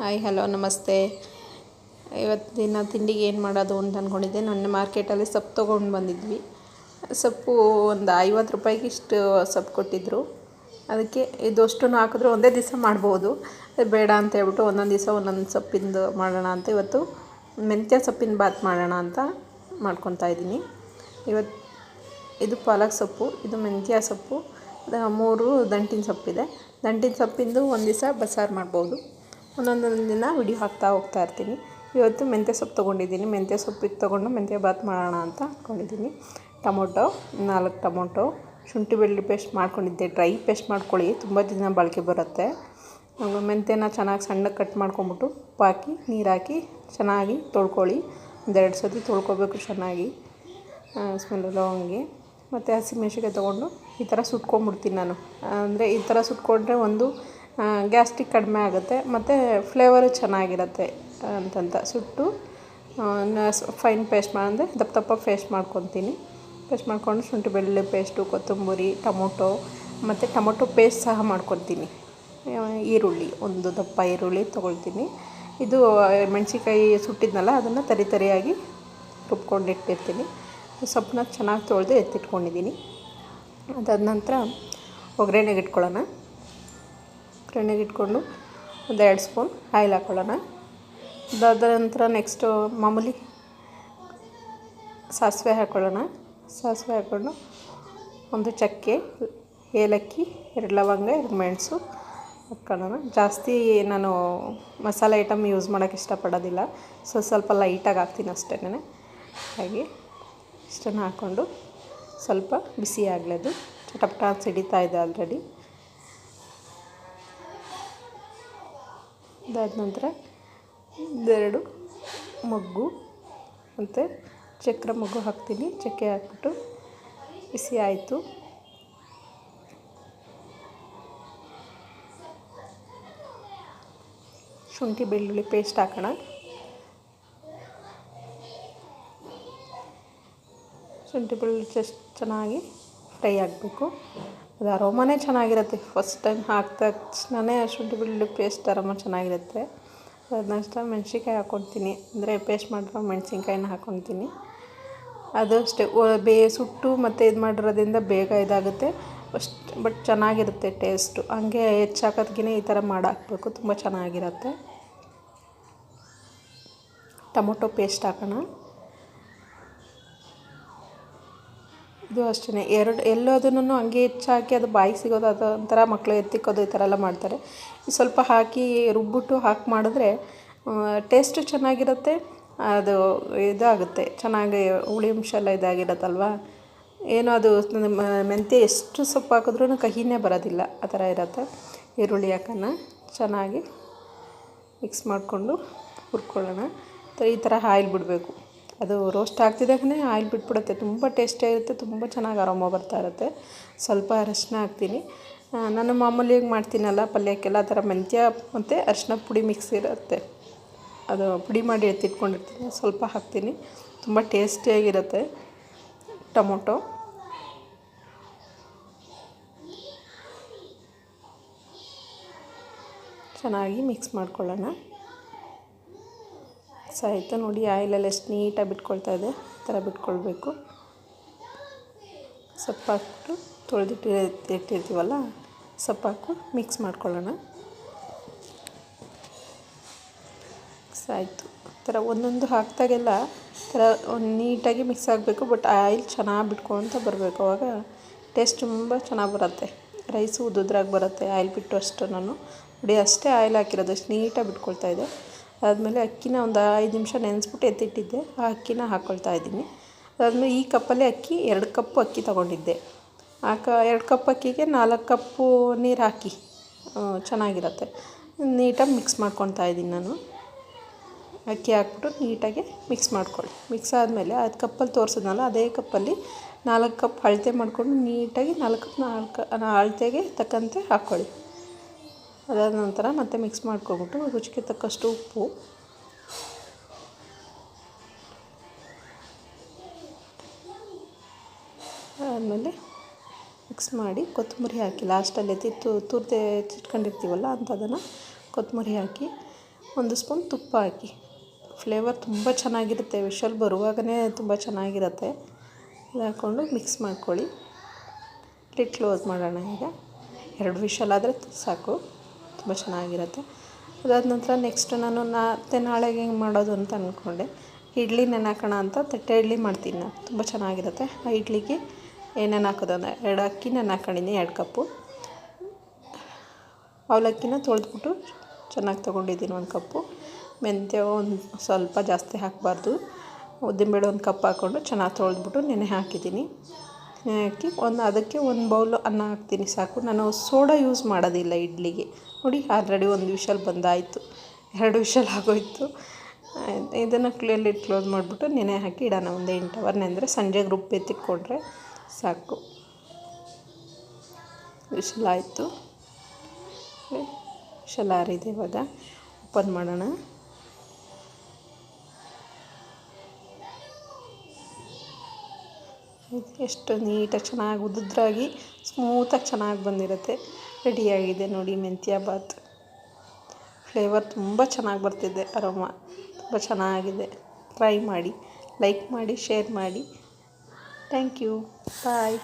Hi, hello, ನಮಸ್ತೆ. ಇವತ್ತಿನ ತಿಂಡಿಗೆ ಏನು ಮಾಡೋದು ಅಂತ ಅಂದ್ಕೊಂಡಿದ್ದೆ ನನ್ನ ಮಾರ್ಕೆಟಲ್ಲಿ ಸೊಪ್ಪು ತೊಗೊಂಡು ಬಂದಿದ್ವಿ. ಸೊಪ್ಪು ಒಂದು ಐವತ್ತು ರೂಪಾಯಿಗೆ ಇಷ್ಟು ಸೊಪ್ಪು ಕೊಟ್ಟಿದ್ದರು ಅದಕ್ಕೆ ಇದಷ್ಟು ಹಾಕಿದ್ರು ಒಂದೇ ದಿವಸ ಮಾಡ್ಬೋದು. ಬೇಡ ಅಂತ ಹೇಳ್ಬಿಟ್ಟು ಒಂದೊಂದು ದಿವಸ ಒಂದೊಂದು ಸೊಪ್ಪಿಂದು ಮಾಡೋಣ ಅಂತ ಇವತ್ತು ಮೆಂತ್ಯ ಸೊಪ್ಪಿನ ಬಾತ್ ಮಾಡೋಣ ಅಂತ ಮಾಡ್ಕೊತಾ ಇದ್ದೀನಿ. ಇವತ್ತು ಇದು ಪಾಲಕ್ ಸೊಪ್ಪು, ಇದು ಮೆಂತ್ಯ ಸೊಪ್ಪು ಮೂರು ದಂಟಿನ ಸೊಪ್ಪಿದೆ. ದಂಟಿನ ಸೊಪ್ಪಿಂದು ಒಂದು ದಿವಸ ಬಸಾರು ಮಾಡ್ಬೋದು. ಒಂದೊಂದೊಂದು ದಿನ ವಿಡಿಯೋ ಹಾಕ್ತಾ ಹೋಗ್ತಾ ಇರ್ತೀನಿ. ಇವತ್ತು ಮೆಂತ್ಯ ಸೊಪ್ಪು ತೊಗೊಂಡಿದ್ದೀನಿ. ಮೆಂತ್ಯ ಸೊಪ್ಪಿಗೆ ತೊಗೊಂಡು ಮೆಂತ್ಯ ಬಾತ್ ಮಾಡೋಣ ಅಂತ ಅಂದ್ಕೊಂಡಿದ್ದೀನಿ ಟೊಮೊಟೊ, ನಾಲ್ಕು ಟೊಮೊಟೊ, ಶುಂಠಿ ಬೆಳ್ಳುಳ್ಳಿ ಪೇಸ್ಟ್ ಮಾಡ್ಕೊಂಡಿದ್ದೆ. ಡ್ರೈ ಪೇಸ್ಟ್ ಮಾಡ್ಕೊಳ್ಳಿ. ತುಂಬ ದಿನ ಬಾಳಿಕೆ ಬರುತ್ತೆ. ಮೆಂತ್ಯನ ಚೆನ್ನಾಗಿ ಸಣ್ಣಗೆ ಕಟ್ ಮಾಡ್ಕೊಂಬಿಟ್ಟು ಉಪ್ಪು ಹಾಕಿ, ನೀರು ಹಾಕಿ ಚೆನ್ನಾಗಿ ತೊಳ್ಕೊಳ್ಳಿ. ಒಂದೆರಡು ಸತಿ ತೊಳ್ಕೊಬೇಕು ಚೆನ್ನಾಗಿ. ಸ್ಮೆಲ್ ಲವಂಗಿ ಮತ್ತು ಹಸಿಮೆಣ್ಸಿಕಾಯಿ ತೊಗೊಂಡು ಈ ಥರ ಸುಟ್ಕೊಂಬಿಡ್ತೀನಿ ನಾನು. ಅಂದರೆ ಈ ಥರ ಸುಟ್ಕೊಂಡ್ರೆ ಒಂದು ಗ್ಯಾಸ್ಟ್ರಿಕ್ ಕಡಿಮೆ ಆಗುತ್ತೆ, ಮತ್ತು ಫ್ಲೇವರು ಚೆನ್ನಾಗಿರುತ್ತೆ ಅಂತಂತ. ಸುಟ್ಟು ಫೈನ್ ಪೇಸ್ಟ್ ಮಾಡಿದ್ರೆ ದಪ್ಪ ದಪ್ಪ ಪೇಸ್ಟ್ ಮಾಡ್ಕೊತೀನಿ. ಪೇಸ್ಟ್ ಮಾಡ್ಕೊಂಡು ಶುಂಠಿ, ಬೆಳ್ಳುಳ್ಳಿ ಪೇಸ್ಟು, ಕೊತ್ತಂಬರಿ, ಟೊಮೊಟೊ, ಮತ್ತು ಟೊಮೊಟೊ ಪೇಸ್ಟ್ ಸಹ ಮಾಡ್ಕೊತೀನಿ. ಈರುಳ್ಳಿ, ಒಂದು ದಪ್ಪ ಈರುಳ್ಳಿ ತೊಗೊಳ್ತೀನಿ. ಇದು ಮೆಣಸಿನ್ಕಾಯಿ ಸುಟ್ಟಿದ್ನಲ್ಲ, ಅದನ್ನು ತರಿ ತರಿಯಾಗಿ ರುಬ್ಕೊಂಡು ಇಟ್ಟಿರ್ತೀನಿ ಸೊಪ್ಪನ್ನ ಚೆನ್ನಾಗಿ ತೊಳೆದು ಎತ್ತಿಟ್ಕೊಂಡಿದ್ದೀನಿ. ಅದಾದ ನಂತರ ಒಗ್ಗರಣೆಗೆ ಇಟ್ಕೊಳ್ಳೋಣ. ಇಟ್ಕೊಂಡು ಒಂದು ಎರಡು ಸ್ಪೂನ್ ಆಯಿಲ್ ಹಾಕ್ಕೊಳ್ಳೋಣ ಅದಾದ ನಂತರ ನೆಕ್ಸ್ಟು ಮಾಮೂಲಿ ಸಾಸಿವೆ ಹಾಕ್ಕೊಳ್ಳೋಣ ಸಾಸಿವೆ ಹಾಕ್ಕೊಂಡು ಒಂದು ಚಕ್ಕೆ, ಏಲಕ್ಕಿ, ಎರಡು ಲವಂಗ, ಎರಡು ಮೆಣಸು ಹಾಕ್ಕೊಳ್ಳೋಣ ಜಾಸ್ತಿ ನಾನು ಮಸಾಲೆ ಐಟಮ್ ಯೂಸ್ ಮಾಡೋಕ್ಕೆ ಇಷ್ಟಪಡೋದಿಲ್ಲ. ಸೊ, ಸ್ವಲ್ಪ ಲೈಟಾಗಿ ಹಾಕ್ತೀನಿ ಅಷ್ಟೇನೆ. ಹಾಗೆ ಇಷ್ಟನ್ನು ಹಾಕ್ಕೊಂಡು ಸ್ವಲ್ಪ ಬಿಸಿ ಆಗಲದು ಚಟಪಟ ಸಿಡಿತಾ ಇದೆ ಆಲ್ರೆಡಿ ಅದಾದ ನಂತರ ಒಂದೆರಡು ಮೊಗ್ಗು, ಮತ್ತು ಚಕ್ರ ಮೊಗ್ಗು ಹಾಕ್ತೀನಿ. ಚಕ್ಕೆ ಹಾಕ್ಬಿಟ್ಟು ಬಿಸಿ ಆಯಿತು. ಶುಂಠಿ, ಬೆಳ್ಳುಳ್ಳಿ ಪೇಸ್ಟ್ ಹಾಕೋಣ. ಶುಂಠಿ, ಬೆಳ್ಳುಳ್ಳಿ ಚೆಸ್ಟ್ ಚೆನ್ನಾಗಿ ಫ್ರೈ ಆಗಬೇಕು. ಅದು ಅರೋಮನೇ ಚೆನ್ನಾಗಿರುತ್ತೆ. ಫಸ್ಟ್ ಟೈಮ್ ಹಾಕಿದ ತಕ್ಷಣವೇ ಶುಂಠಿ ಬೆಳ್ಳುಳ್ಳಿ ಪೇಸ್ಟ್ ಅರೋಮ ಚೆನ್ನಾಗಿರುತ್ತೆ. ಅದನ್ನಷ್ಟ ಮೆಣ್ಸಿನ್ಕಾಯಿ ಹಾಕ್ಕೊತೀನಿ ಅಂದರೆ ಪೇಸ್ಟ್ ಮಾಡಿರೋ ಮೆಣಸಿನ್ಕಾಯಿನ ಹಾಕ್ಕೊತೀನಿ ಅದು ಅಷ್ಟೇ. ಬೇ, ಸುಟ್ಟು ಮತ್ತು ಇದು ಮಾಡಿರೋದ್ರಿಂದ ಬೇಗ ಇದಾಗುತ್ತೆ. ಅಷ್ಟು ಬಟ್ ಚೆನ್ನಾಗಿರುತ್ತೆ ಟೇಸ್ಟು ಹಂಗೆ ಹೆಚ್ಚು ಈ ಥರ ಮಾಡಾಕಬೇಕು. ಹಾಕ್ಬೇಕು ತುಂಬ ಚೆನ್ನಾಗಿರುತ್ತೆ. ಟೊಮೊಟೊ ಪೇಸ್ಟ್ ಹಾಕೋಣ. ಇದು ಅಷ್ಟೇ ಎರಡು, ಎಲ್ಲದನ್ನು ಹಂಗೆ ಹೆಚ್ಚಾಕಿ ಅದು ಬಾಯಿಗೆ ಸಿಗೋದು, ಅದು ಒಂಥರ ಮಕ್ಕಳು ಎತ್ತಿಕ್ಕೋದು ಈ ಥರ ಎಲ್ಲ ಮಾಡ್ತಾರೆ. ಸ್ವಲ್ಪ ಹಾಕಿ ರುಬ್ಬಿಟ್ಟು ಹಾಕಿ ಮಾಡಿದ್ರೆ ಟೇಸ್ಟು ಚೆನ್ನಾಗಿರುತ್ತೆ, ಅದು ಇದಾಗುತ್ತೆ. ಚೆನ್ನಾಗಿ ಹುಳಿ ಅಂಶ ಎಲ್ಲ ಇದಾಗಿರುತ್ತಲ್ವ? ಏನೋ ಅದು ಮೆಂತ್ಯ ಎಷ್ಟು ಸೊಪ್ಪು ಹಾಕಿದ್ರೂ ಕಹಿನೇ ಬರೋದಿಲ್ಲ. ಆ ಥರ ಇರುತ್ತೆ. ಈರುಳ್ಳಿ ಹಾಕೋಣ. ಚೆನ್ನಾಗಿ ಮಿಕ್ಸ್ ಮಾಡಿಕೊಂಡು ಹುರ್ಕೊಳ್ಳೋಣ. ಈ ಥರ ಆಯಿಲ್ ಬಿಡಬೇಕು. ಅದು ರೋಸ್ಟ್ ಆಗ್ತಿದ್ದಾಗಲೇ ಆಯಿಲ್ ಬಿಟ್ಬಿಡುತ್ತೆ. ತುಂಬ ಟೇಸ್ಟಿಯಾಗಿರುತ್ತೆ ತುಂಬ ಚೆನ್ನಾಗಿ ಅರೋಮ ಬರ್ತಾ ಇರುತ್ತೆ. ಸ್ವಲ್ಪ ಅರಶಿನ ಹಾಕ್ತೀನಿ. ನಾನು ಮಾಮೂಲಿಯಾಗಿ ಮಾಡ್ತೀನಲ್ಲ ಪಲ್ಯಕ್ಕೆಲ್ಲ ಆ ಥರ ಮೆಂತ್ಯ ಮತ್ತು ಅರಶಿನ ಪುಡಿ ಮಿಕ್ಸ್ ಇರುತ್ತೆ. ಅದು ಪುಡಿ ಮಾಡಿ ಎತ್ತಿಟ್ಕೊಂಡಿರ್ತೀನಿ, ಸ್ವಲ್ಪ ಹಾಕ್ತೀನಿ. ತುಂಬ ಟೇಸ್ಟಿಯಾಗಿರುತ್ತೆ ಟೊಮೊಟೊ. ಚೆನ್ನಾಗಿ ಮಿಕ್ಸ್ ಮಾಡ್ಕೊಳ್ಳೋಣ. ಮಿಕ್ಸ್ ಆಯಿತು ನೋಡಿ, ಆಯಿಲೆಲ್ಲ ಎಷ್ಟು ನೀಟಾಗಿ ಬಿಟ್ಕೊಳ್ತಾ ಇದೆ, ಈ ಥರ ಬಿಟ್ಕೊಳ್ಬೇಕು. ಸೊಪ್ಪು ಹಾಕ್ಬಿಟ್ಟು ತೊಳೆದಿಟ್ಟು ಇಟ್ಟಿರ್ತೀವಲ್ಲ ಸೊಪ್ಪು ಮಿಕ್ಸ್ ಮಾಡ್ಕೊಳ್ಳೋಣ. ಮಿಕ್ಸ್ ಆಯಿತು. ಥರ ಒಂದೊಂದು ಹಾಕಿದಾಗೆಲ್ಲ ಥರ ಒಂದು ನೀಟಾಗಿ ಮಿಕ್ಸ್ ಆಗಬೇಕು, ಬಟ್ ಆಯಿಲ್ ಚೆನ್ನಾಗಿ ಬಿಟ್ಕೊತ ಬರಬೇಕು. ಅವಾಗ ಟೇಸ್ಟ್ ತುಂಬ ಚೆನ್ನಾಗಿ ಬರುತ್ತೆ. ರೈಸು ಉದ್ದುದ್ರಾಗಿ ಬರುತ್ತೆ, ಆಯಿಲ್ ಬಿಟ್ಟು ಅಷ್ಟು ನಾನು ನೋಡಿ, ಅಷ್ಟೇ ಆಯಿಲ್ ಹಾಕಿರೋದು ಅಷ್ಟು ನೀಟಾಗಿ ಬಿಟ್ಕೊಳ್ತಾ ಇದೆ. ಅದಾದಮೇಲೆ ಅಕ್ಕಿನ ಒಂದು ಐದು ನಿಮಿಷ ನೆನೆಸ್ಬಿಟ್ಟು ಎತ್ತಿಟ್ಟಿದ್ದೆ. ಆ ಅಕ್ಕಿನ ಹಾಕ್ಕೊಳ್ತಾ ಇದ್ದೀನಿ. ಅದಾದಮೇಲೆ ಈ ಕಪ್ಪಲ್ಲಿ ಅಕ್ಕಿ ಎರಡು ಕಪ್ಪು ಅಕ್ಕಿ ತೊಗೊಂಡಿದ್ದೆ. ಆ ಕ ಎರಡು ಕಪ್ ಅಕ್ಕಿಗೆ ನಾಲ್ಕು ಕಪ್ಪು ನೀರು ಹಾಕಿ ಚೆನ್ನಾಗಿರುತ್ತೆ. ನೀಟಾಗಿ ಮಿಕ್ಸ್ ಮಾಡ್ಕೊತಾ ಇದ್ದೀನಿ ನಾನು. ಅಕ್ಕಿ ಹಾಕ್ಬಿಟ್ಟು ನೀಟಾಗಿ ಮಿಕ್ಸ್ ಮಾಡ್ಕೊಳ್ಳಿ. ಮಿಕ್ಸ್ ಆದಮೇಲೆ ಅದು ಕಪ್ಪಲ್ಲಿ ತೋರಿಸಿದ್ನಲ್ಲ ಅದೇ ಕಪ್ಪಲ್ಲಿ ನಾಲ್ಕು ಕಪ್ ಅಳತೆ ಮಾಡಿಕೊಂಡು ನೀಟಾಗಿ ನಾಲ್ಕು ನಾಲ್ಕು ಅಳತೆಗೆ ತಕ್ಕಂತೆ ಹಾಕ್ಕೊಳ್ಳಿ. ಅದಾದ ನಂತರ ಮತ್ತೆ ಮಿಕ್ಸ್ ಮಾಡ್ಕೊಬಿಟ್ಟು ರುಚಿಗೆ ತಕ್ಕಷ್ಟು ಉಪ್ಪು. ಆದಮೇಲೆ ಮಿಕ್ಸ್ ಮಾಡಿ ಕೊತ್ತಂಬರಿ ಹಾಕಿ ಲಾಸ್ಟಲ್ಲಿ ತಿತ್ತು, ತುರ್ದೆ ಚಿಟ್ಕೊಂಡಿರ್ತೀವಲ್ಲ ಅಂಥದನ್ನು ಕೊತ್ತಂಬರಿ ಹಾಕಿ, ಒಂದು ಸ್ಪೂನ್ ತುಪ್ಪ ಹಾಕಿ. ಫ್ಲೇವರ್ ತುಂಬ ಚೆನ್ನಾಗಿರುತ್ತೆ ವಿಷಲ್ ಬರುವಾಗಲೇ ತುಂಬ ಚೆನ್ನಾಗಿರುತ್ತೆ. ಇದು ಹಾಕ್ಕೊಂಡು ಮಿಕ್ಸ್ ಮಾಡ್ಕೊಳ್ಳಿ. ಲಿಡ್ ಕ್ಲೋಸ್ ಮಾಡೋಣ ಈಗ. ಎರಡು ವಿಷಲ್ ಆದರೆ ಸಾಕು. ತುಂಬ ಚೆನ್ನಾಗಿರುತ್ತೆ. ಅದಾದ ನಂತರ ನೆಕ್ಸ್ಟ್ ನಾನು ನಾತ್ತೆ ನಾಳೆಗೆ ಹೆಂಗೆ ಮಾಡೋದು ಅಂತ ಅಂದ್ಕೊಂಡೆ ಇಡ್ಲಿ ನೆನೆ ಅಂತ ತಟ್ಟೆ ಇಡ್ಲಿ ಮಾಡ್ತೀನಿ ನಾನು. ತುಂಬ ಚೆನ್ನಾಗಿರುತ್ತೆ. ಆ ಇಡ್ಲಿಗೆ ಏನೇನು ಹಾಕೋದು ಅಂದರೆ ಎರಡು ಅಕ್ಕಿ, ನೆನೆ ಹಾಕೊಂಡಿನಿ ಎರಡು ಕಪ್ಪು. ಅವಲಕ್ಕಿನ ತೊಳೆದ್ಬಿಟ್ಟು ಚೆನ್ನಾಗಿ ತೊಗೊಂಡಿದ್ದೀನಿ ಒಂದು ಕಪ್ಪು. ಮೆಂತ್ಯ ಒಂದು ಸ್ವಲ್ಪ ಜಾಸ್ತಿ ಹಾಕಬಾರ್ದು. ಉದ್ದಿನಬೇಳೆ ಒಂದು ಕಪ್ ಹಾಕ್ಕೊಂಡು ಚೆನ್ನಾಗಿ ತೊಳೆದ್ಬಿಟ್ಟು ನೆನೆ ಹಾಕಿದ್ದೀನಿ. ಹಾಕಿ ಒಂದು, ಅದಕ್ಕೆ ಒಂದು ಬೌಲು ಅನ್ನ ಹಾಕ್ತೀನಿ, ಸಾಕು. ನಾನು ಸೋಡಾ ಯೂಸ್ ಮಾಡೋದಿಲ್ಲ ಇಡ್ಲಿಗೆ. ನೋಡಿ ಆಲ್ರೆಡಿ ಒಂದು ವಿಷಲ್ ಬಂದಾಯಿತು. ಎರಡು ವಿಷಲ್ ಆಗೋಯ್ತು. ಇದನ್ನು ಕ್ಲಿಯರ್ಲಿ ಕ್ಲೋಸ್ ಮಾಡಿಬಿಟ್ಟು ನೆನೆ ಹಾಕಿ ಇಡೋಣ. ಒಂದು ಎಂಟು ಅವರ್ ನೆಂದರೆ ಸಂಜೆಗೆ ರುಬ್ಬಿ ಎತ್ತಿಟ್ಕೊಂಡ್ರೆ ಸಾಕು. ವಿಷಲ್ ಆಯಿತು. ವಿಷಲ್ ಆರಿದೆ ಇವಾಗ. ಓಪನ್ ಮಾಡೋಣ. ಎಷ್ಟು ನೀಟಾಗಿ ಚೆನ್ನಾಗಿ ಉದುದ್ರಾಗಿ ಸ್ಮೂತಾಗಿ ಚೆನ್ನಾಗಿ ಬಂದಿರುತ್ತೆ. ರೆಡಿಯಾಗಿದೆ ನೋಡಿ ಮೆಂತ್ಯ ಬಾತ್ ಫ್ಲೇವರ್ ತುಂಬ ಚೆನ್ನಾಗಿ ಬರ್ತಿದೆ, ಅರೋಮ ತುಂಬ ಚೆನ್ನಾಗಿದೆ. ಟ್ರೈ ಮಾಡಿ, ಲೈಕ್ ಮಾಡಿ, ಶೇರ್ ಮಾಡಿ. Thank you. ಬಾಯ್.